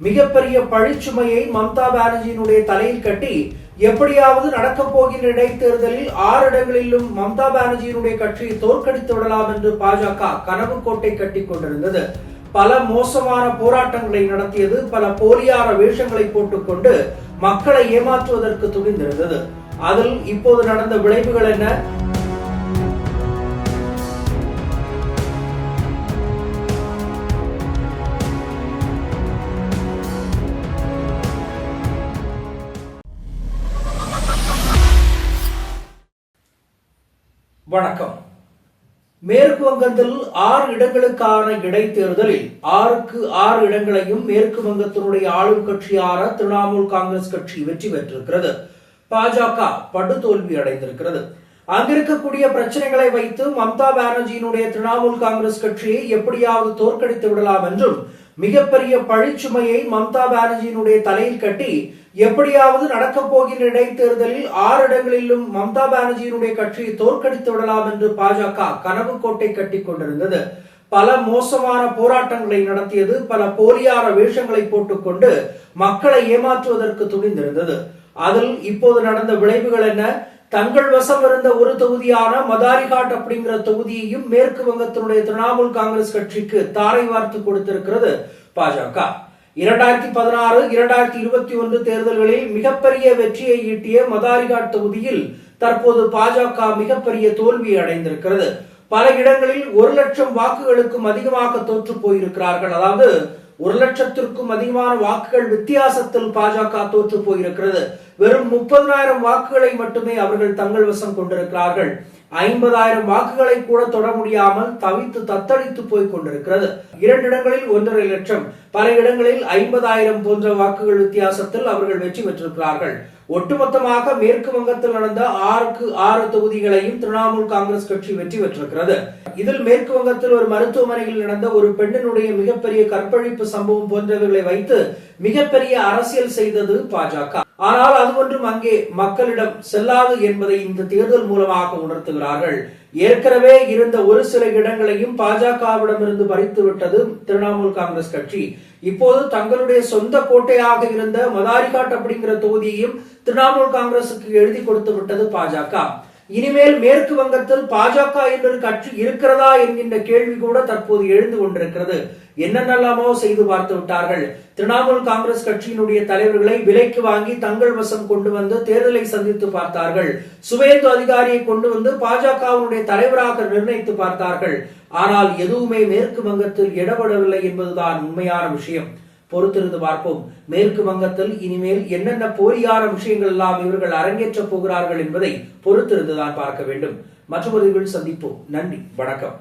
மிகப்பெரிய பழிச்சுமையை மம்தா பானர்ஜியினுடைய தலையில் கட்டி எப்படியாவது நடக்கப் போகின்ற இடைத்தேர்தலில் ஆறு இடங்களிலும் மம்தா பானர்ஜியினுடைய கட்சியை தோற்கடித்து விடலாம் என்று பாஜக கனவு கோட்டை கட்டி கொண்டிருந்தது. பல மோசமான போராட்டங்களை நடத்தியது பல போலியான வேஷங்களை போட்டுக்கொண்டு மக்களை ஏமாற்றுவதற்கு துணிந்திருந்தது. அதில் இப்போது நடந்த விளைவுகள் என்ன? வணக்கம். மேற்கு வங்கத்தில் ஆறு இடங்களுக்கான இடைத்தேர்தலில் ஆறுக்கு ஆறு இடங்களையும் மேற்கு வங்கத்தினுடைய ஆளும் கட்சியான திரிணாமுல் காங்கிரஸ் கட்சி வெற்றி பெற்றிருக்கிறது. பாஜக படுதோல்வி அடைந்திருக்கிறது. அங்கிருக்கக்கூடிய பிரச்சனைகளை வைத்து மம்தா பானர்ஜியினுடைய திரிணாமுல் காங்கிரஸ் கட்சியை எப்படியாவது தோற்கடித்து விடலாம் என்றும் மிகப்பெரிய பழிச்சுமையை மம்தா பானர்ஜியினுடைய தலையில் கட்டி எப்படியாவது நடக்கப் போகின்ற இடைத்தேர்தலில் ஆறு இடங்களிலும் மம்தா பானர்ஜியினுடைய கட்சியை தோற்கடித்து விடலாம் என்று பாஜக கனவு கோட்டை கட்டி கொண்டிருந்தது. பல மோசமான போராட்டங்களை நடத்தியது பல போலியான வேஷங்களை போட்டுக்கொண்டு மக்களை ஏமாற்றுவதற்கு துணிந்திருந்தது. அதில் இப்போது நடந்த விளைவுகள் என்ன? தங்கள் வசம் இருந்த ஒரு தொகுதியான மதாரிகாட் அப்படிங்கிற தொகுதியையும் மேற்கு வங்கத்தினுடைய திரிணாமுல் காங்கிரஸ் கட்சிக்கு தாரை வார்த்து கொடுத்திருக்கிறது பாஜக. இரண்டாயிரத்தி பதினாறு இரண்டாயிரத்தி இருபத்தி ஒன்று தேர்தல்களில் மிகப்பெரிய வெற்றியை ஈட்டிய மதாரிகாட் தொகுதியில் தற்போது பாஜக மிகப்பெரிய தோல்வி அடைந்திருக்கிறது. பல இடங்களில் ஒரு லட்சம் வாக்குகளுக்கும் அதிகமாக தோற்று போயிருக்கிறார்கள். அதாவது ஒரு லட்சத்திற்கும் அதிகமான வாக்குகள் வித்தியாசத்தில் பாஜக தோற்று போயிருக்கிறது. வெறும் முப்பதாயிரம் வாக்குகளை மட்டுமே அவர்கள் தங்கள் வசம் கொண்டிருக்கிறார்கள். ஐம்பதாயிரம் வாக்குகளை கூட தொட முடியாமல் தவித்து தத்தளித்து போய் கொண்டிருக்கிறது. இரண்டு இடங்களில் ஒன்றரை லட்சம். பல இடங்களில் ஐம்பதாயிரம் போன்ற வாக்குகள் வித்தியாசத்தில் அவர்கள் வெற்றி பெற்றிருக்கிறார்கள். ஒட்டுமொத்தமாக மேற்கு வங்கத்தில் நடந்த ஆறுக்கு ஆறு தொகுதிகளையும் திரிணாமுல் காங்கிரஸ் கட்சி வெற்றி பெற்றிருக்கிறது. இதில் மேற்கு வங்கத்தில் ஒரு மருத்துவமனையில் நடந்த ஒரு பெண்ணினுடைய மிகப்பெரிய கற்பழிப்பு சம்பவம் போன்றவைகளை வைத்து மிகப்பெரிய அரசியல் செய்தது பாஜக. ஆனால் அது ஒன்றும் அங்கே மக்களிடம் செல்லாது என்பதை இந்த தேர்தல் மூலமாக உணர்த்துகிறார்கள். ஏற்கனவே இருந்த ஒரு சில இடங்களையும் பாஜகவிடமிருந்து பறித்து விட்டது திரிணாமுல் காங்கிரஸ் கட்சி. இப்போது தங்களுடைய சொந்த கோட்டையாக இருந்த மதாரிகாட் அப்படிங்கிற தொகுதியையும் திரிணாமுல் காங்கிரசுக்கு எழுதி கொடுத்து விட்டது பாஜக. இனிமேல் மேற்கு வங்கத்தில் பாஜக என்ற கட்சி இருக்கிறதா என்கின்ற கேள்வி கூட தற்போது எழுந்து கொண்டிருக்கிறது. என்னென்னலாமோ செய்து பார்த்து விட்டார்கள். திரிணாமுல் காங்கிரஸ் கட்சியினுடைய தலைவர்களை விலைக்கு வாங்கி தங்கள் வசம் கொண்டு வந்து தேர்தலை சந்தித்து பார்த்தார்கள். சுவேந்து அதிகாரியை கொண்டு வந்து பாஜகவினுடைய தலைவராக நிர்ணயித்து பார்த்தார்கள். ஆனால் எதுவுமே மேற்கு வங்கத்தில் இடப்படவில்லை என்பதுதான் உண்மையான விஷயம். பொறுத்திருந்து பார்ப்போம். மேற்கு வங்கத்தில் இனிமேல் என்னென்ன போலியான விஷயங்கள் எல்லாம் இவர்கள் அரங்கேற்றப் போகிறார்கள் என்பதை பொறுத்திருந்துதான் பார்க்க வேண்டும். மற்றொரு சந்திப்போம். நன்றி. வணக்கம்.